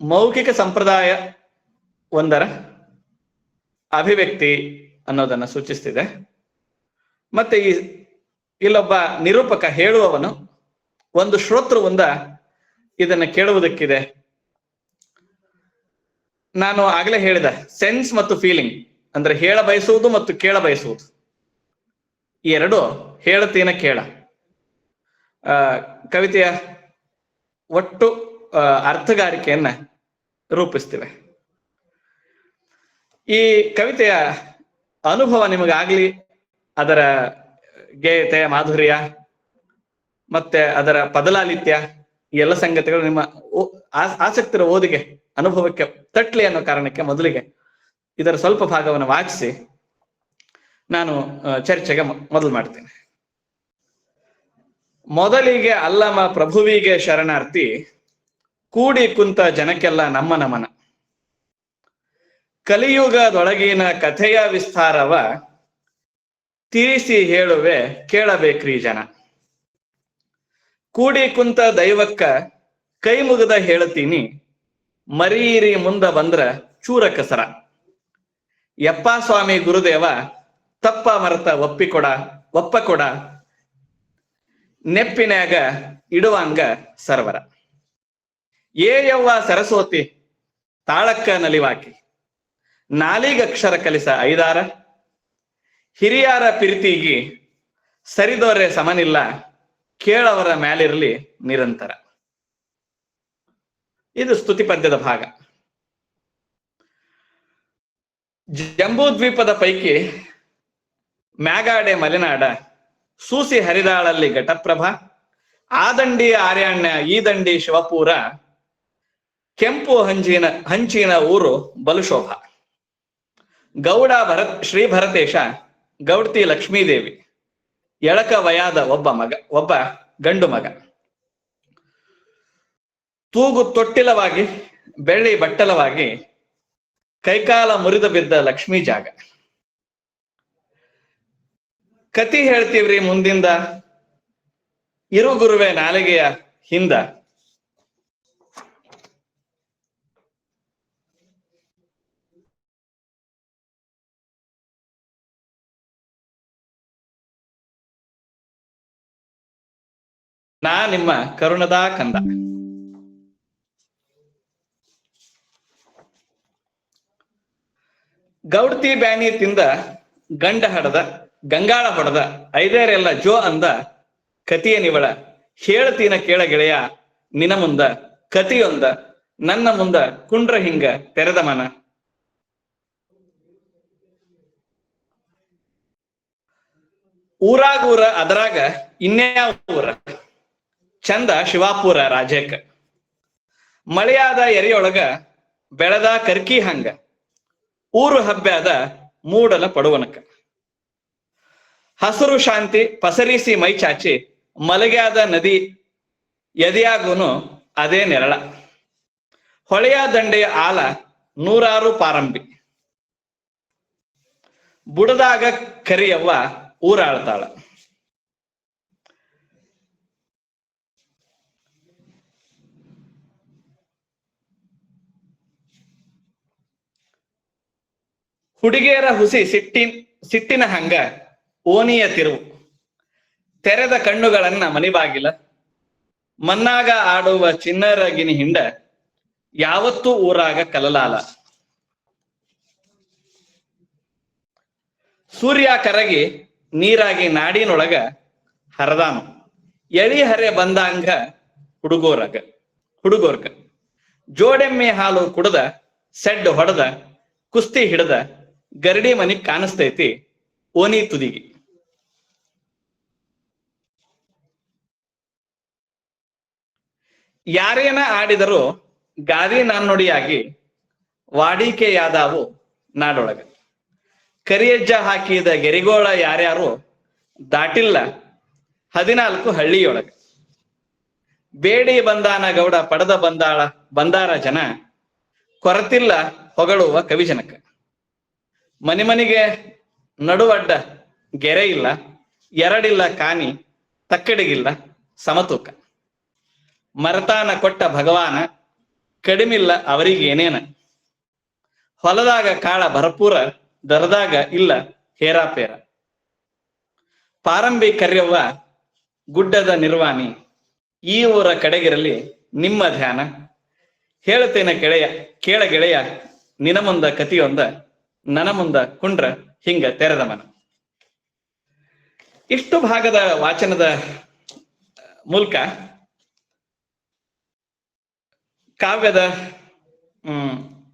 ಮೌಖಿಕ ಸಂಪ್ರದಾಯ ಒಂದರ ಅಭಿವ್ಯಕ್ತಿ ಅನ್ನೋದನ್ನ ಸೂಚಿಸ್ತಿದೆ. ಮತ್ತೆ ಈ ಇಲ್ಲೊಬ್ಬ ನಿರೂಪಕ ಹೇಳುವವನು ಒಂದು ಶ್ರೋತೃವಿಂದ ಇದನ್ನ ಕೇಳುವುದಕ್ಕಿದೆ. ನಾನು ಆಗ್ಲೇ ಹೇಳಿದ ಸೆನ್ಸ್ ಮತ್ತು ಫೀಲಿಂಗ್ ಅಂದ್ರೆ ಹೇಳ ಬಯಸುವುದು ಮತ್ತು ಕೇಳ ಬಯಸುವುದು. ಎರಡು ಹೇಳತೀನ ಕೇಳ. ಕವಿತೆಯ ಒಟ್ಟು ಅರ್ಥಗಾರಿಕೆಯನ್ನ ರೂಪಿಸ್ತಿವೆ. ಈ ಕವಿತೆಯ ಅನುಭವ ನಿಮಗಾಗ್ಲಿ, ಅದರ ಗೇಯತೆ, ಮಾಧುರ್ಯ, ಮತ್ತೆ ಅದರ ಪದಲಾಲಿತ್ಯ, ಈ ಎಲ್ಲ ಸಂಗತಿಗಳು ನಿಮ್ಮ ಆಸಕ್ತಿರ ಓದಿಗೆ, ಅನುಭವಕ್ಕೆ ತಟ್ಲಿ ಅನ್ನೋ ಕಾರಣಕ್ಕೆ ಮೊದಲಿಗೆ ಇದರ ಸ್ವಲ್ಪ ಭಾಗವನ್ನು ವಾಚಿಸಿ. ನಾನು ಚರ್ಚೆಗೆ ಮೊದಲು ಮಾಡ್ತೇನೆ. ಮೊದಲಿಗೆ ಅಲ್ಲಮ ಪ್ರಭುವಿಗೆ ಶರಣಾರ್ಥಿ, ಕೂಡಿ ಕುಂತ ಜನಕ್ಕೆಲ್ಲ ನಮ್ಮ ನಮನ. ಕಲಿಯುಗದೊಳಗಿನ ಕಥೆಯ ವಿಸ್ತಾರವ ತಿರಿಸಿ ಹೇಳುವೆ ಕೇಳಬೇಕ್ರಿ ಜನ. ಕೂಡಿ ಕುಂತ ದೈವಕ್ಕ ಕೈ ಮುಗದ ಹೇಳತೀನಿ, ಮರೀರಿ ಮುಂದ ಬಂದ್ರ ಚೂರ ಕಸರ ಯಪ್ಪ ಸ್ವಾಮಿ ಗುರುದೇವ, ತಪ್ಪ ಮರತ ಒಪ್ಪಿಕೊಡ ಒಪ್ಪ ಕೊಡ ನೆಪ್ಪಿನ್ಯಾಗ ಇಡುವಂಗ ಸರ್ವರ. ಏ ಯವ್ವ ಸರಸ್ವತಿ, ತಾಳಕ್ಕ ನಲಿವಾಕಿ. ನಾಲಿಗಕ್ಷರ ಕಲಿಸ ಐದಾರ. ಹಿರಿಯರ ಪ್ರೀತಿಗಿ ಸರಿದೋರೆ ಸಮನಿಲ್ಲ. ಕೇಳವರ ಮ್ಯಾಲಿರಲಿ ನಿರಂತರ. ಇದು ಸ್ತುತಿ ಪದ್ಯದ ಭಾಗ. ಜಂಬೂದ್ವೀಪದ ಪೈಕಿ ಮ್ಯಾಗಾಡೆ ಮಲೆನಾಡ, ಸೂಸಿ ಹರಿದಾಳಲ್ಲಿ ಘಟಪ್ರಭಾ ಆದಂಡಿ ದಂಡಿ ಆರ್ಯಾಣ್ಯ ಈ ದಂಡಿ ಶಿವಪುರ, ಕೆಂಪು ಹಂಚಿನ ಹಂಚಿನ ಊರು ಬಲುಶೋಭ. ಗೌಡ ಭರತ್, ಶ್ರೀ ಭರತೇಶ, ಗೌಡ್ತಿ ಲಕ್ಷ್ಮೀದೇವಿ ಎಳಕ ವಯಾದ ಒಬ್ಬ ಮಗ, ಒಬ್ಬ ಗಂಡು ಮಗ. ತೂಗು ತೊಟ್ಟಿಲವಾಗಿ, ಬೆಳ್ಳಿ ಬಟ್ಟಲವಾಗಿ, ಕೈಕಾಲ ಮುರಿದು ಬಿದ್ದ ಲಕ್ಷ್ಮೀ ಜಾಗ. ಕತಿ ಹೇಳ್ತೀವ್ರಿ ಮುಂದಿಂದ ಇರುಗುರುವೆ ನಾಲಿಗೆಯ ಹಿಂದ. ನಾ ನಿಮ್ಮ ಕರುಣದ ಕಂದ. ಗೌಡ್ತಿ ಬ್ಯಾನಿ ತಿಂದ ಗಂಡ ಹಡದ, ಗಂಗಾಳ ಹೊಡೆದ, ಐದೇರೆಲ್ಲ ಜೋ ಅಂದ ಕತಿಯ ನಿವಳ ಹೇಳತೀನ ಕೇಳ ಗೆಳೆಯ, ನಿನ ಮುಂದ, ಕತಿಯೊಂದ, ನನ್ನ ಮುಂದ ಕುಂಡ್ರ ಹಿಂಗ ತೆರೆದ ಮನ. ಊರಾಗೂರ ಅದರಾಗ ಇನ್ನೇ ಊರ. ಚಂದ ಶಿವಾಪುರ ರಾಜ್ಯಕ್ಕ. ಮಳೆಯಾದ ಎರೆಯೊಳಗ ಬೆಳೆದ ಕರ್ಕಿ ಹಂಗ, ಊರು ಹಬ್ಬದ ಮೂಡಲ ಪಡುವನಕ ಹಸಿರು ಶಾಂತಿ ಪಸರಿಸಿ ಮೈ ಚಾಚಿ, ಮಲಗ್ಯಾದ ನದಿ ಎದೆಯಾಗುನು ಅದೇ ನೆರಳ. ಹೊಳೆಯ ದಂಡೆಯ ಆಲ ನೂರಾರು ಪಾರಂಬಿ. ಬುಡದಾಗ ಕರಿಯವ್ವ ಊರಾಳ್ತಾಳ. ಹುಡುಗಿಯರ ಹುಸಿ ಸಿಟ್ಟಿ ಸಿಟ್ಟಿನ ಹಂಗ ಓನಿಯ ತಿರುವು. ತೆರೆದ ಕಣ್ಣುಗಳನ್ನ ಮನಿಬಾಗಿಲ ಮನ್ನಾಗ ಆಡುವ ಚಿನ್ನರಗಿನಿ ಹಿಂಡ. ಯಾವತ್ತೂ ಊರಾಗ ಕಲಲಾಲ. ಸೂರ್ಯ ಕರಗಿ ನೀರಾಗಿ ನಾಡಿನೊಳಗ ಹರದಾನು. ಎಳಿ ಹರೆ ಬಂದಾಂಗ ಹುಡುಗೋರಗ, ಹುಡುಗೋರ್ಗ. ಜೋಡೆಮ್ಮೆ ಹಾಲು ಕುಡದ, ಸೆಡ್ ಹೊಡೆದ, ಕುಸ್ತಿ ಹಿಡದ ಗರಡಿ ಮನಿ ಕಾಣಿಸ್ತೈತಿ ಓನಿ ತುದಿಗೆ. ಯಾರೇನ ಆಡಿದರೂ ಗಾದಿ ನಾನ್ನೊಡಿಯಾಗಿ ವಾಡಿಕೆಯಾದವು ನಾಡೊಳಗ. ಕರಿಯಜ್ಜ ಹಾಕಿದ ಗೆರಿಗೋಳ ಯಾರ್ಯಾರು ದಾಟಿಲ್ಲ ಹದಿನಾಲ್ಕು ಹಳ್ಳಿಯೊಳಗ. ಬೇಡಿ ಬಂದಾನ ಗೌಡ ಪಡೆದ ಬಂದಾಳ ಬಂದಾರ ಜನ, ಕೊರತಿಲ್ಲ ಹೊಗಳುವ ಕವಿಜನಕ. ಮನಿ ಮನೆಗೆ ನಡುವಡ್ಡ ಗೆರೆ ಇಲ್ಲ, ಎರಡಿಲ್ಲ ಕಾನಿ, ತಕ್ಕಡಿಗಿಲ್ಲ ಸಮತೂಕ. ಮರತಾನ ಕೊಟ್ಟ ಭಗವಾನ, ಕಡಿಮಿಲ್ಲ ಅವರಿಗೇನೇನ ಹೊಲದಾಗ ಕಾಳ ಭರಪೂರ, ದರದಾಗ ಇಲ್ಲ ಹೇರಾಪೇರ ಪಾರಂಬಿ ಕರ್ಯವ್ವ, ಗುಡ್ಡದ ನಿರ್ವಾಣಿ, ಈ ಊರ ಕಡೆಗಿರಲಿ ನಿಮ್ಮ ಧ್ಯಾನ. ಹೇಳ್ತೇನೆ ಗೆಳೆಯ, ಕೇಳ ಗೆಳೆಯ ನಿನಮೊಂದ ಕತಿಯೊಂದ. ನನ ಮುಂದ ಕುಂಡ್ರ ಹಿಂಗ ತೆರೆದ ಮನ ಇಷ್ಟು ಭಾಗದ ವಾಚನದ, ಮೂಲಕ ಕಾವ್ಯದ, ಹ್ಮ್,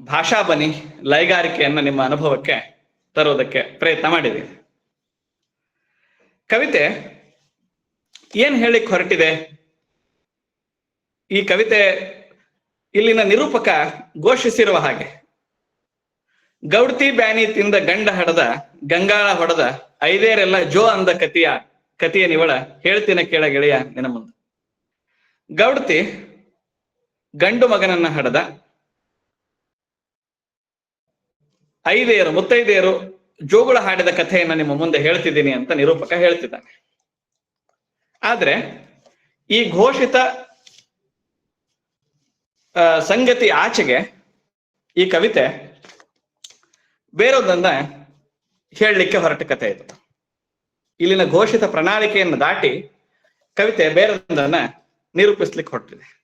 ಭಾಷಾಬನಿ ಲೈಗಾರಿಕೆಯನ್ನ ನಿಮ್ಮ ಅನುಭವಕ್ಕೆ ತರುವುದಕ್ಕೆ ಪ್ರಯತ್ನ ಮಾಡಿದೆ. ಕವಿತೆ ಏನ್ ಹೇಳಿಕ್ ಹೊರಟಿದೆ? ಈ ಕವಿತೆ ಇಲ್ಲಿನ ನಿರೂಪಕ ಘೋಷಿಸಿರುವ ಹಾಗೆ. ಗೌಡ್ತಿ ಬ್ಯಾನಿ ತಿಂದ ಗಂಡ ಹಡದ, ಗಂಗಾಳ ಹೊಡೆದ, ಐದೇರೆಲ್ಲ ಜೋ ಅಂದ ಕತಿಯ ಕತಿಯ ನಿವಳ ಹೇಳ್ತಿನ ಕೇಳ ಗೆಳೆಯ ನಿನ ಮುಂದೆ. ಗೌಡ್ತಿ ಗಂಡು ಮಗನನ್ನ ಹಡದ, ಐದೇರು ಮುತ್ತೈದೆಯರು ಜೋಗುಳ ಹಾಡಿದ ಕಥೆಯನ್ನ ನಿಮ್ಮ ಮುಂದೆ ಹೇಳ್ತಿದ್ದೀನಿ ಅಂತ ನಿರೂಪಕ ಹೇಳ್ತಿದ್ದಾನೆ. ಆದ್ರೆ ಈ ಘೋಷಿತ ಸಂಗತಿ ಆಚೆಗೆ ಈ ಕವಿತೆ ಬೇರೊಂದನ್ನ ಹೇಳಲಿಕ್ಕೆ ಹೊರಟ ಕಥೆ ಇದು. ಇಲ್ಲಿನ ಘೋಷಿತ ಪ್ರಣಾಳಿಕೆಯನ್ನು ದಾಟಿ ಕವಿತೆ ಬೇರೊಂದನ್ನ ನಿರೂಪಿಸ್ಲಿಕ್ಕೆ ಹೊರಟಿದೆ.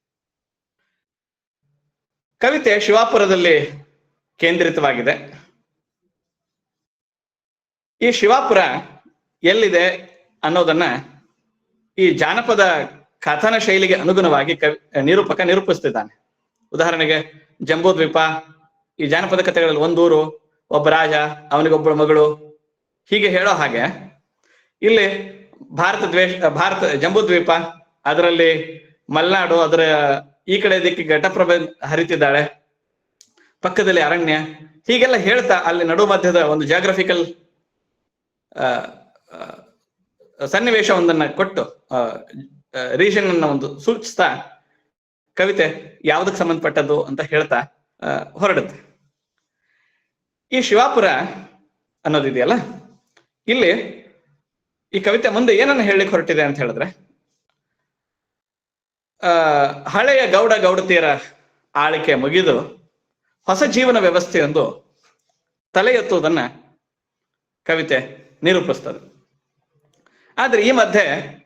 ಕವಿತೆ ಶಿವಾಪುರದಲ್ಲಿ ಕೇಂದ್ರಿತವಾಗಿದೆ. ಈ ಶಿವಾಪುರ ಎಲ್ಲಿದೆ ಅನ್ನೋದನ್ನ ಈ ಜಾನಪದ ಕಥನ ಶೈಲಿಗೆ ಅನುಗುಣವಾಗಿ ಕವಿ, ನಿರೂಪಕ ನಿರೂಪಿಸ್ತಿದ್ದಾನೆ. ಉದಾಹರಣೆಗೆ ಜಂಬೂದ್ವೀಪ, ಈ ಜಾನಪದ ಕಥೆಗಳಲ್ಲಿ ಒಂದೂರು ಒಬ್ಬ ರಾಜ ಅವನಿಗೊಬ್ಬಳ ಮಗಳು. ಹೀಗೆ ಹೇಳೋ ಹಾಗೆ ಇಲ್ಲಿ ಭಾರತ ದ್ವೇಷ, ಭಾರತ ಜಂಬೂದ್ವೀಪ ಅದರಲ್ಲಿ ಮಲ್ನಾಡು, ಅದರ ಈ ಕಡೆ ಇದಕ್ಕೆ ಘಟಪ್ರಭೆ ಹರಿತಿದ್ದಾಳೆ. ಪಕ್ಕದಲ್ಲಿ ಅರಣ್ಯ. ಹೀಗೆಲ್ಲ ಹೇಳ್ತಾ ಅಲ್ಲಿ ನಡು ಮಧ್ಯದ ಒಂದು ಜಾಗ್ರಫಿಕಲ್ ಸನ್ನಿವೇಶವೊಂದನ್ನ ಕೊಟ್ಟು ರೀಜನ್ ಅನ್ನ ಒಂದು ಸೂಚಿಸ್ತಾ ಕವಿತೆ ಯಾವುದಕ್ಕೆ ಸಂಬಂಧಪಟ್ಟದ್ದು ಅಂತ ಹೇಳ್ತಾ ಹೊರಡುತ್ತೆ. ಈ ಶಿವಾಪುರ ಅನ್ನೋದಿದೆಯಲ್ಲ ಇಲ್ಲಿ ಈ ಕವಿತೆ ಮುಂದೆ ಏನನ್ನ ಹೇಳಲಿಕ್ಕೆ ಹೊರಟಿದೆ ಅಂತ ಹೇಳಿದ್ರೆ, ಆ, ಹಳೆಯ ಗೌಡ ಗೌಡತಿಯರ ಆಳಿಕೆ ಮುಗಿದು ಹೊಸ ಜೀವನ ವ್ಯವಸ್ಥೆಯೊಂದು ತಲೆ ಎತ್ತುವುದನ್ನ ಕವಿತೆ ನಿರೂಪಿಸ್ತದೆ. ಆದ್ರೆ ಈ ಮಧ್ಯೆ,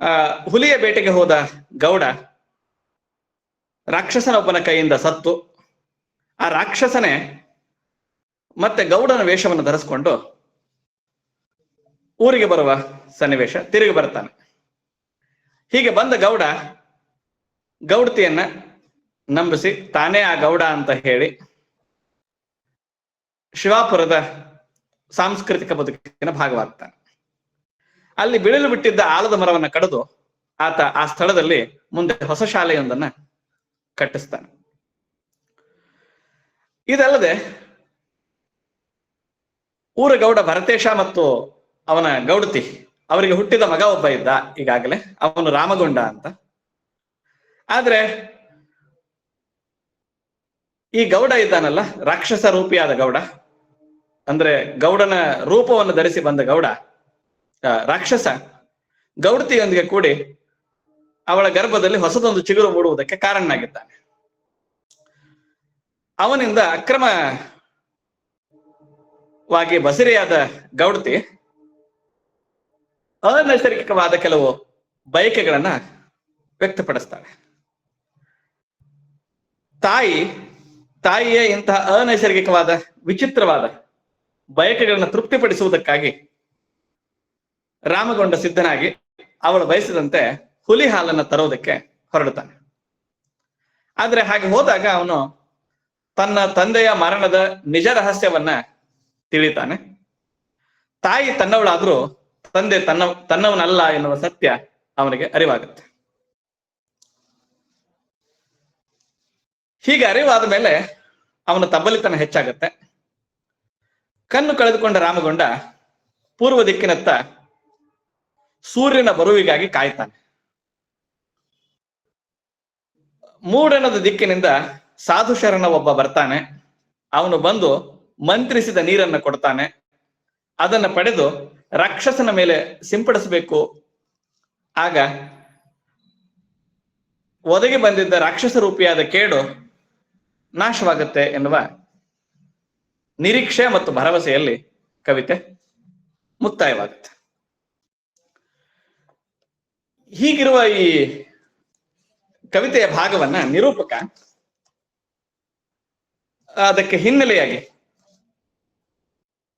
ಆ, ಹುಲಿಯ ಬೇಟೆಗೆ ಹೋದ ಗೌಡ ರಾಕ್ಷಸನೊಬ್ಬನ ಕೈಯಿಂದ ಸತ್ತು. ಆ ರಾಕ್ಷಸನೇ ಮತ್ತೆ ಗೌಡನ ವೇಷವನ್ನು ಧರಿಸ್ಕೊಂಡು ಊರಿಗೆ ಬರುವ ಸನ್ನಿವೇಶ ತಿರುಗಿ ಬರ್ತಾನೆ ಹೀಗೆ ಬಂದ ಗೌಡ ಗೌಡತಿಯನ್ನ ನಂಬಿಸಿ ತಾನೇ ಆ ಗೌಡ ಅಂತ ಹೇಳಿ ಶಿವಾಪುರದ ಸಾಂಸ್ಕೃತಿಕ ಬದುಕಿನ ಭಾಗವಾಗ್ತಾನೆ. ಅಲ್ಲಿ ಬಿಳಿಲು ಬಿಟ್ಟಿದ್ದ ಆಲದ ಮರವನ್ನು ಕಡಿದು ಆತ ಆ ಸ್ಥಳದಲ್ಲಿ ಮುಂದೆ ಹೊಸ ಶಾಲೆಯೊಂದನ್ನ ಕಟ್ಟಿಸ್ತಾನೆ. ಇದಲ್ಲದೆ ಊರ ಗೌಡ ಭರತೇಶ ಮತ್ತು ಅವನ ಗೌಡತಿ, ಅವರಿಗೆ ಹುಟ್ಟಿದ ಮಗ ಒಬ್ಬ ಇದ್ದ ಈಗಾಗಲೇ, ಅವನು ರಾಮಗೊಂಡ ಅಂತ. ಆದ್ರೆ, ಈ ಗೌಡ ಇದ್ದಾನಲ್ಲ, ರಾಕ್ಷಸ ರೂಪಿಯಾದ ಗೌಡ, ಅಂದ್ರೆ ಗೌಡನ ರೂಪವನ್ನು ಧರಿಸಿ ಬಂದ ಗೌಡ ರಾಕ್ಷಸ, ಗೌಡತಿಯೊಂದಿಗೆ ಕೂಡಿ ಅವಳ ಗರ್ಭದಲ್ಲಿ ಹೊಸದೊಂದು ಚಿಗುರು ಮೂಡುವುದಕ್ಕೆ ಕಾರಣನಾಗಿದ್ದಾನೆ. ಅವನಿಂದ ಅಕ್ರಮವಾಗಿ ಬಸಿರಿಯಾದ ಗೌಡತಿ, ಅನೈಸರ್ಗಿಕವಾದ ಕೆಲವು ಬಯಕೆಗಳನ್ನ ವ್ಯಕ್ತಪಡಿಸ್ತಾಳೆ. ತಾಯಿ, ತಾಯಿಯ ಇಂತಹ ಅನೈಸರ್ಗಿಕವಾದ, ವಿಚಿತ್ರವಾದ ಬಯಕೆಗಳನ್ನ ತೃಪ್ತಿಪಡಿಸುವುದಕ್ಕಾಗಿ ರಾಮಗೊಂಡ ಸಿದ್ಧನಾಗಿ ಅವಳು ಬಯಸಿದಂತೆ ಹುಲಿ ಹಾಲನ್ನ ತರೋದಕ್ಕೆ ಹೊರಡುತ್ತಾನೆ. ಆದ್ರೆ ಹಾಗೆ ಹೋದಾಗ ಅವನು ತನ್ನ ತಂದೆಯ ಮರಣದ ನಿಜ ರಹಸ್ಯವನ್ನ ತಿಳಿತಾನೆ. ತಾಯಿ ತನ್ನವಳಾದ್ರೂ ತಂದೆ ತನ್ನ, ತನ್ನವನಲ್ಲ ಎನ್ನುವ ಸತ್ಯ ಅವನಿಗೆ ಅರಿವಾಗುತ್ತೆ. ಹೀಗೆ ಅರಿವಾದ ಮೇಲೆ ಅವನ ತಬ್ಬಲಿತನ ಹೆಚ್ಚಾಗುತ್ತೆ. ಕಣ್ಣು ಕಳೆದುಕೊಂಡ ರಾಮಗೊಂಡ ಪೂರ್ವ ದಿಕ್ಕಿನತ್ತ ಸೂರ್ಯನ ಬರುವಿಗಾಗಿ ಕಾಯ್ತಾನೆ. ಮೂಡಣದ ದಿಕ್ಕಿನಿಂದ ಸಾಧು ಶರಣ ಒಬ್ಬ ಬರ್ತಾನೆ. ಅವನು ಬಂದು ಮಂತ್ರಿಸಿದ ನೀರನ್ನ ಕೊಡ್ತಾನೆ. ಅದನ್ನ ಪಡೆದು ರಾಕ್ಷಸನ ಮೇಲೆ ಸಿಂಪಡಿಸಬೇಕು. ಆಗ ಒದಗಿ ಬಂದಿದ್ದ ರಾಕ್ಷಸ ರೂಪಿಯಾದ ಕೇಡು ನಾಶವಾಗುತ್ತೆ ಎನ್ನುವ ನಿರೀಕ್ಷೆ ಮತ್ತು ಭರವಸೆಯಲ್ಲಿ ಕವಿತೆ ಮುಕ್ತಾಯವಾಗುತ್ತೆ. ಹೀಗಿರುವ ಈ ಕವಿತೆಯ ಭಾಗವನ್ನ ನಿರೂಪಕ ಅದಕ್ಕೆ ಹಿನ್ನೆಲೆಯಾಗಿ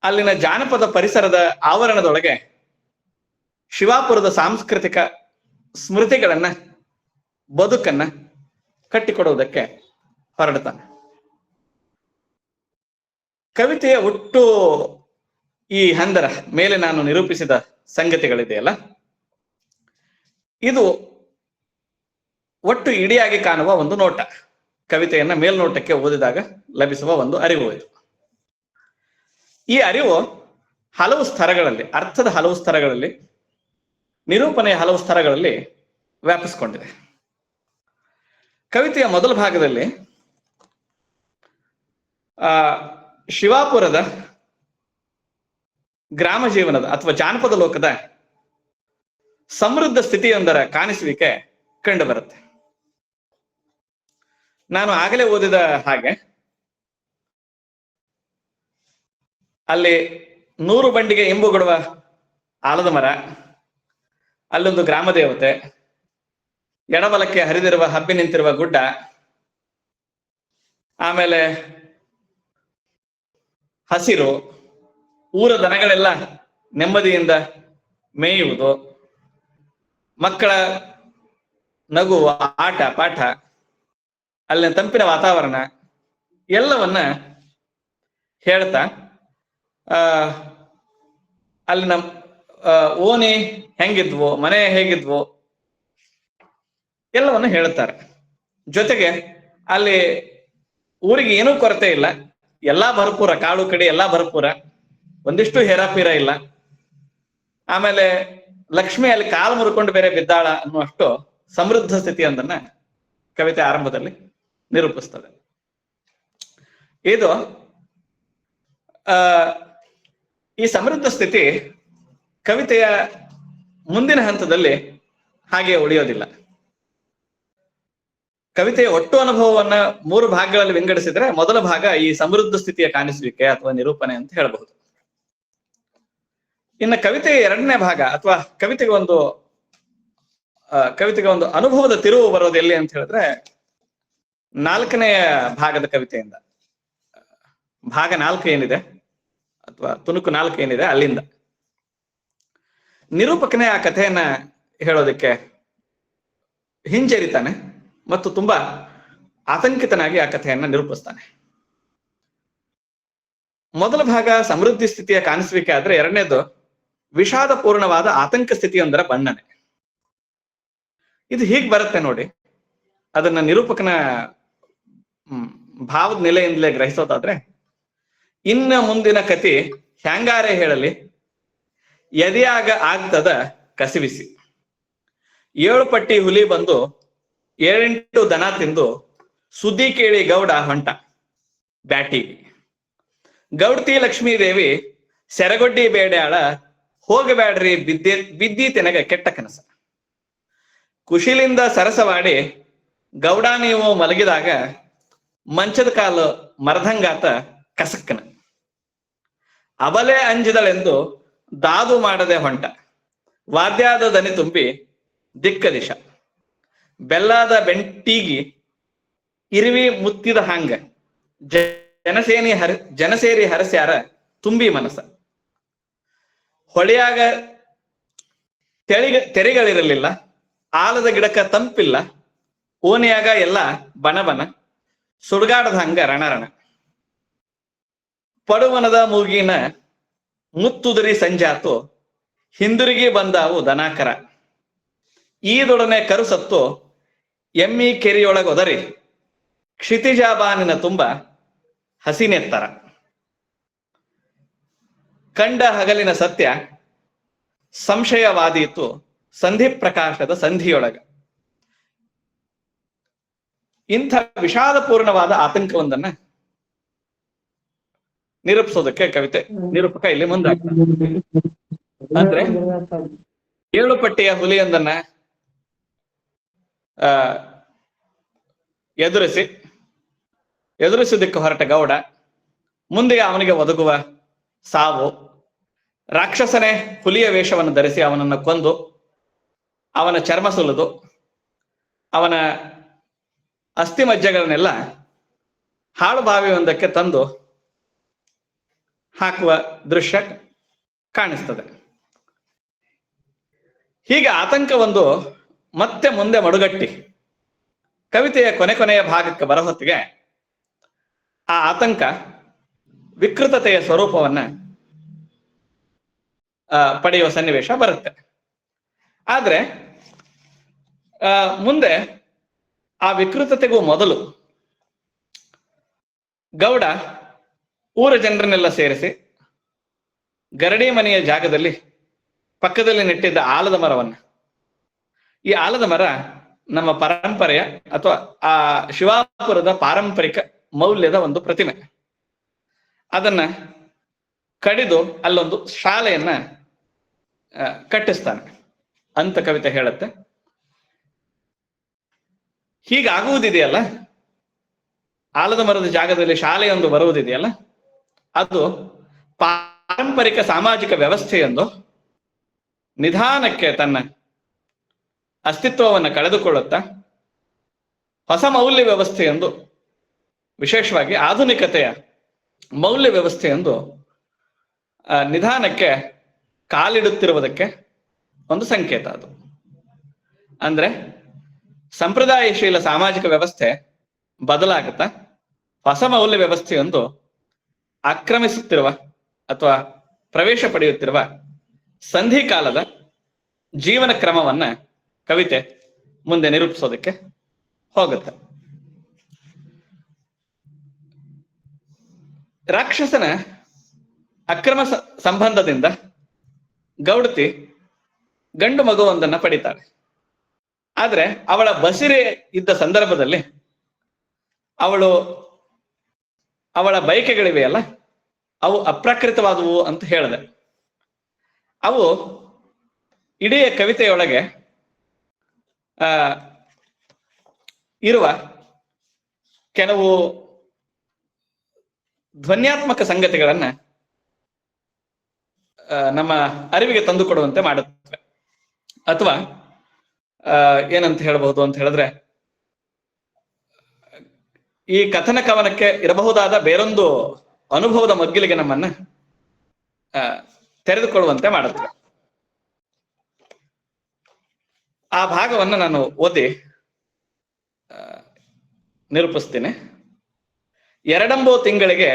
ಅಲ್ಲಿನ ಜಾನಪದ ಪರಿಸರದ ಆವರಣದೊಳಗೆ ಶಿವಾಪುರದ ಸಾಂಸ್ಕೃತಿಕ ಸ್ಮೃತಿಗಳನ್ನ, ಬದುಕನ್ನ ಕಟ್ಟಿಕೊಡುವುದಕ್ಕೆ ಹೊರಡ್ತಾನೆ. ಕವಿತೆಯ ಒಟ್ಟು ಈ ಹಂದರ ಮೇಲೆ ನಾನು ನಿರೂಪಿಸಿದ ಸಂಗತಿಗಳಿದೆಯಲ್ಲ, ಇದು ಒಟ್ಟು ಇಡಿಯಾಗಿ ಕಾಣುವ ಒಂದು ನೋಟ. ಕವಿತೆಯನ್ನ ಮೇಲ್ನೋಟಕ್ಕೆ ಓದಿದಾಗ ಲಭಿಸುವ ಒಂದು ಅರಿವು ಇದು. ಈ ಅರಿವು ಹಲವು ಸ್ತರಗಳಲ್ಲಿ ಅರ್ಥದ ಹಲವು ಸ್ತರಗಳಲ್ಲಿ ನಿರೂಪಣೆಯ ಹಲವು ಸ್ತರಗಳಲ್ಲಿ ವ್ಯಾಪಿಸಿಕೊಂಡಿದೆ. ಕವಿತೆಯ ಮೊದಲ ಭಾಗದಲ್ಲಿ, ಆ, ಶಿವಾಪುರದ ಗ್ರಾಮ ಜೀವನದ ಅಥವಾ ಜಾನಪದ ಲೋಕದ ಸಮೃದ್ಧ ಸ್ಥಿತಿಯೊಂದರ ಕಾಣಿಸುವಿಕೆ ಕಂಡು ಬರುತ್ತೆ. ನಾನು ಆಗಲೇ ಓದಿದ ಹಾಗೆ ಅಲ್ಲಿ ನೂರು ಬಂಡಿಗೆ ಇಂಬು ಕೊಡುವ ಆಲದ ಮರ, ಅಲ್ಲೊಂದು ಗ್ರಾಮ ದೇವತೆ, ಎಡಬಲಕ್ಕೆ ಹರಿದಿರುವ ಹಬ್ಬಿ ನಿಂತಿರುವ ಗುಡ್ಡ, ಆಮೇಲೆ ಹಸಿರು, ಊರ ದನಗಳೆಲ್ಲ ನೆಮ್ಮದಿಯಿಂದ ಮೇಯುವುದು, ಮಕ್ಕಳ ನಗು ಆಟ, ಪಾಠ, ಅಲ್ಲಿನ ತಂಪಿನ ವಾತಾವರಣ ಎಲ್ಲವನ್ನ ಹೇಳ್ತಾ ಆ ನಮ್ ಓಣಿ ಹೆಂಗಿದ್ವು, ಮನೆ ಹೇಗಿದ್ವು, ಎಲ್ಲವನ್ನು ಹೇಳುತ್ತಾರೆ. ಜೊತೆಗೆ ಅಲ್ಲಿ ಊರಿಗೆ ಏನೂ ಕೊರತೆ ಇಲ್ಲ. ಎಲ್ಲಾ ಭರಪೂರ ಕಾಳು ಕಡೆ ಎಲ್ಲಾ ಭರಪೂರ. ಒಂದಿಷ್ಟು ಹೇರಾಪೀರ ಇಲ್ಲ. ಆಮೇಲೆ ಲಕ್ಷ್ಮಿ ಅಲ್ಲಿ ಕಾಲು ಮುರ್ಕೊಂಡು ಬೇರೆ ಬಿದ್ದಾಳ ಅನ್ನುವಷ್ಟು ಸಮೃದ್ಧ ಸ್ಥಿತಿ ಅಂದನ್ನ ಕವಿತೆ ಆರಂಭದಲ್ಲಿ ನಿರೂಪಿಸ್ತದೆ. ಇದು, ಆ ಈ ಸಮೃದ್ಧ ಸ್ಥಿತಿ ಕವಿತೆಯ ಮುಂದಿನ ಹಂತದಲ್ಲಿ ಹಾಗೆ ಉಳಿಯೋದಿಲ್ಲ. ಕವಿತೆಯ ಒಟ್ಟು ಅನುಭವವನ್ನ ಮೂರು ಭಾಗಗಳಲ್ಲಿ ವಿಂಗಡಿಸಿದ್ರೆ ಮೊದಲ ಭಾಗ ಈ ಸಮೃದ್ಧ ಸ್ಥಿತಿಯ ಕಾಣಿಸುವಿಕೆ ಅಥವಾ ನಿರೂಪಣೆ ಅಂತ ಹೇಳಬಹುದು. ಇನ್ನು ಕವಿತೆಯ ಎರಡನೇ ಭಾಗ ಅಥವಾ ಕವಿತೆಗೆ ಒಂದು ಕವಿತೆಗೆ ಒಂದು ಅನುಭವದ ತಿರುವು ಬರೋದು ಎಲ್ಲಿ ಅಂತ ಹೇಳಿದ್ರೆ ನಾಲ್ಕನೆಯ ಭಾಗದ ಕವಿತೆಯಿಂದ. ಭಾಗ ನಾಲ್ಕು ಏನಿದೆ? ಅಥವಾ ತುಣುಕು ನಾಲ್ಕು ಏನಿದೆ ಅಲ್ಲಿಂದ. ನಿರೂಪಕನೇ ಆ ಕಥೆಯನ್ನ ಹೇಳೋದಕ್ಕೆ ಹಿಂಜರಿತಾನೆ ಮತ್ತು ತುಂಬಾ ಆತಂಕಿತನಾಗಿ ಆ ಕಥೆಯನ್ನ ನಿರೂಪಿಸ್ತಾನೆ. ಮೊದಲ ಭಾಗ ಸಮೃದ್ಧಿ ಸ್ಥಿತಿಯ ಕಾಣಿಸುವಿಕೆ ಆದ್ರೆ ಎರಡನೇದು ವಿಷಾದಪೂರ್ಣವಾದ ಆತಂಕ ಸ್ಥಿತಿಯೊಂದರ ಬಣ್ಣನೆ. ಇದು ಹೀಗ್ ಬರುತ್ತೆ ನೋಡಿ. ಅದನ್ನ ನಿರೂಪಕನ ಭಾವದ ನೆಲೆಯಿಂದಲೇ ಗ್ರಹಿಸೋದಾದ್ರೆ ಇನ್ನ ಮುಂದಿನ ಕತಿ ಹ್ಯಾಂಗಾರೆ ಹೇಳಲಿ? ಎದೆಯಾಗ ಆಗ್ತದ ಕಸಿವಿಸಿ. ಏಳು ಪಟ್ಟಿ ಹುಲಿ ಬಂದು ಏಳೆಂಟು ದನ ತಿಂದು ಸುದ್ದಿ ಕೇಳಿ ಗೌಡ ಹೊಂಟ ಬ್ಯಾಟಿಗೆ ಗೌಡ್ತಿ ಲಕ್ಷ್ಮೀದೇವಿ ಸೆರಗೊಡ್ಡಿ ಬೇಡ್ಯಾಳ ಹೋಗಬೇಡ್ರಿ ಬಿದ್ದಿ ತೆನಗ ಕೆಟ್ಟ ಕನಸ. ಕುಶಿಲಿಂದ ಸರಸವಾಡಿ ಗೌಡ ನೀವು ಮಲಗಿದಾಗ ಮಂಚದ ಕಾಲು ಮರದಂಗಾತ ಕಸಕ್ಕನ. ಅವಲೇ ಅಂಜಿದಳೆಂದು ದಾದು ಮಾಡದೆ ಹೊಂಟ. ವಾದ್ಯಾದ ದನಿ ತುಂಬಿ ದಿಕ್ಕ ದಿಶ. ಬೆಲ್ಲಾದ ಬೆಂಟಿಗಿ ಇರಿವಿ ಮುತ್ತಿದ ಹಾಂಗ. ಜನಸೇನಿ ಹರ, ಜನಸೇರಿ ಹರಸ್ಯಾರ ತುಂಬಿ ಮನಸ. ಹೊಳೆಯಾಗ ತೆಳಿಗ, ತೆರೆಗಳಿರಲಿಲ್ಲ. ಆಲದ ಗಿಡಕ್ಕ ತಂಪಿಲ್ಲ. ಓಣಿಯಾಗ ಎಲ್ಲ ಬನ ಬನ ಸುಡ್ಗಾಡದ ಹಂಗ ರಣರಣ. ಪಡುವನದ ಮೂಗಿನ ಮುತ್ತುದರಿ ಸಂಜಾತು ಹಿಂದಿರುಗಿ ಬಂದಾವು ದನಾಕರ. ಈದೊಡನೆ ಕರು ಸತ್ತು ಎಮ್ಮಿ ಕೆರೆಯೊಳಗೊದರಿ. ಕ್ಷಿತಿಜಾಬಾನಿನ ತುಂಬ ಹಸಿನೆತ್ತರ. ಕಂಡ ಹಗಲಿನ ಸತ್ಯ ಸಂಶಯವಾದೀತು ಸಂಧಿ ಪ್ರಕಾಶದ ಸಂಧಿಯೊಳಗ. ಇಂಥ ವಿಷಾದಪೂರ್ಣವಾದ ಆತಂಕವೊಂದನ್ನ ನಿರೂಪಿಸೋದಕ್ಕೆ ಕವಿತೆ, ನಿರೂಪಕ ಇಲ್ಲಿ ಮುಂದೆ. ಅಂದ್ರೆ ಏಳು ಪಟ್ಟಿಯ ಹುಲಿಯೊಂದನ್ನ, ಆ, ಎದುರಿಸಿ ಎದುರಿಸುವುದಕ್ಕೆ ಹೊರಟ ಗೌಡ, ಮುಂದೆ ಅವನಿಗೆ ಒದಗುವ ಸಾವು, ರಾಕ್ಷಸನೇ ಹುಲಿಯ ವೇಷವನ್ನು ಧರಿಸಿ ಅವನನ್ನು ಕೊಂದು, ಅವನ ಚರ್ಮ ಸುಲಿದು, ಅವನ ಅಸ್ಥಿ ಮಜ್ಜೆಗಳನ್ನೆಲ್ಲ ಹಾಳು ಬಾವಿಯೊಂದಕ್ಕೆ ತಂದು ಹಾಕುವ ದೃಶ್ಯ ಕಾಣಿಸ್ತದೆ. ಹೀಗೆ ಆತಂಕ ಒಂದು ಮತ್ತೆ ಮುಂದೆ ಮಡುಗಟ್ಟಿ. ಕವಿತೆಯ ಕೊನೆ ಕೊನೆಯ ಭಾಗಕ್ಕೆ ಬರೋ ಹೊತ್ತಿಗೆ ಆ ಆತಂಕ ವಿಕೃತತೆಯ ಸ್ವರೂಪವನ್ನ ಪಡೆಯುವ ಸನ್ನಿವೇಶ ಬರುತ್ತೆ. ಆದ್ರೆ ಮುಂದೆ ಆ ವಿಕೃತತೆಗೂ ಮೊದಲು ಗೌಡ ಊರ ಜನರನ್ನೆಲ್ಲ ಸೇರಿಸಿ ಗರಡಿ ಮನೆಯ ಜಾಗದಲ್ಲಿ ಪಕ್ಕದಲ್ಲಿ ನೆಟ್ಟಿದ್ದ ಆಲದ ಮರವನ್ನ. ಈ ಆಲದ ಮರ ನಮ್ಮ ಪರಂಪರೆಯ ಅಥವಾ ಆ ಶಿವಾಪುರದ ಪಾರಂಪರಿಕ ಮೌಲ್ಯದ ಒಂದು ಪ್ರತಿಮೆ. ಅದನ್ನ ಕಡಿದು ಅಲ್ಲೊಂದು ಶಾಲೆಯನ್ನ ಕಟ್ಟಿಸ್ತಾನೆ ಅಂತ ಕವಿತೆ ಹೇಳುತ್ತೆ. ಹೀಗಾಗುವುದಿದೆಯಲ್ಲ? ಆಲದ ಮರದ ಜಾಗದಲ್ಲಿ ಶಾಲೆಯೊಂದು ಬರುವುದಿದೆಯಲ್ಲ? ಅದು ಪಾರಂಪರಿಕ ಸಾಮಾಜಿಕ ವ್ಯವಸ್ಥೆಯೊಂದು ನಿಧಾನಕ್ಕೆ ತನ್ನ ಅಸ್ತಿತ್ವವನ್ನು ಕಳೆದುಕೊಳ್ಳುತ್ತಾ ಹೊಸ ಮೌಲ್ಯ ವ್ಯವಸ್ಥೆಯೊಂದು, ವಿಶೇಷವಾಗಿ ಆಧುನಿಕತೆಯ ಮೌಲ್ಯ ವ್ಯವಸ್ಥೆಯೊಂದು ನಿಧಾನಕ್ಕೆ ಕಾಲಿಡುತ್ತಿರುವುದಕ್ಕೆ ಒಂದು ಸಂಕೇತ ಅದು. ಅಂದ್ರೆ ಸಂಪ್ರದಾಯಶೀಲ ಸಾಮಾಜಿಕ ವ್ಯವಸ್ಥೆ ಬದಲಾಗುತ್ತಾ ಹೊಸ ಮೌಲ್ಯ ವ್ಯವಸ್ಥೆಯೊಂದು ಆಕ್ರಮಿಸುತ್ತಿರುವ ಅಥವಾ ಪ್ರವೇಶ ಪಡೆಯುತ್ತಿರುವ ಸಂಧಿ ಕಾಲದ ಜೀವನ ಕ್ರಮವನ್ನ ಕವಿತೆ ಮುಂದೆ ನಿರೂಪಿಸೋದಕ್ಕೆ ಹೋಗುತ್ತೆ. ರಾಕ್ಷಸನ ಅಕ್ರಮ ಸಂಬಂಧದಿಂದ ಗೌಡತಿ ಗಂಡು ಮಗುವೊಂದನ್ನ ಪಡಿತಾಳೆ ಆದ್ರೆ ಅವಳ ಬಸಿರೆ ಇದ್ದ ಸಂದರ್ಭದಲ್ಲಿ ಅವಳು ಅವಳ ಬಯಕೆಗಳಿವೆಯಲ್ಲ ಅವು ಅಪ್ರಾಕೃತವಾದವು ಅಂತ ಹೇಳಿದೆ. ಅವು ಇಡೀ ಕವಿತೆಯೊಳಗೆ, ಆ, ಇರುವ ಕೆಲವು ಧ್ವನ್ಯಾತ್ಮಕ ಸಂಗತಿಗಳನ್ನ ನಮ್ಮ ಅರಿವಿಗೆ ತಂದುಕೊಡುವಂತೆ ಮಾಡುತ್ತವೆ. ಅಥವಾ ಏನಂತ ಹೇಳಬಹುದು ಅಂತ ಹೇಳಿದ್ರೆ, ಈ ಕಥನ ಕವನಕ್ಕೆ ಇರಬಹುದಾದ ಬೇರೊಂದು ಅನುಭವದ ಮಗ್ಗಿಲಿಗೆ ನಮ್ಮನ್ನ ತೆರೆದುಕೊಳ್ಳುವಂತೆ ಮಾಡುತ್ತೆ ಆ ಭಾಗವನ್ನು ನಾನು ಓದಿ ನಿರೂಪಿಸ್ತೀನಿ. ಎರಡಂಬೋ ತಿಂಗಳಿಗೆ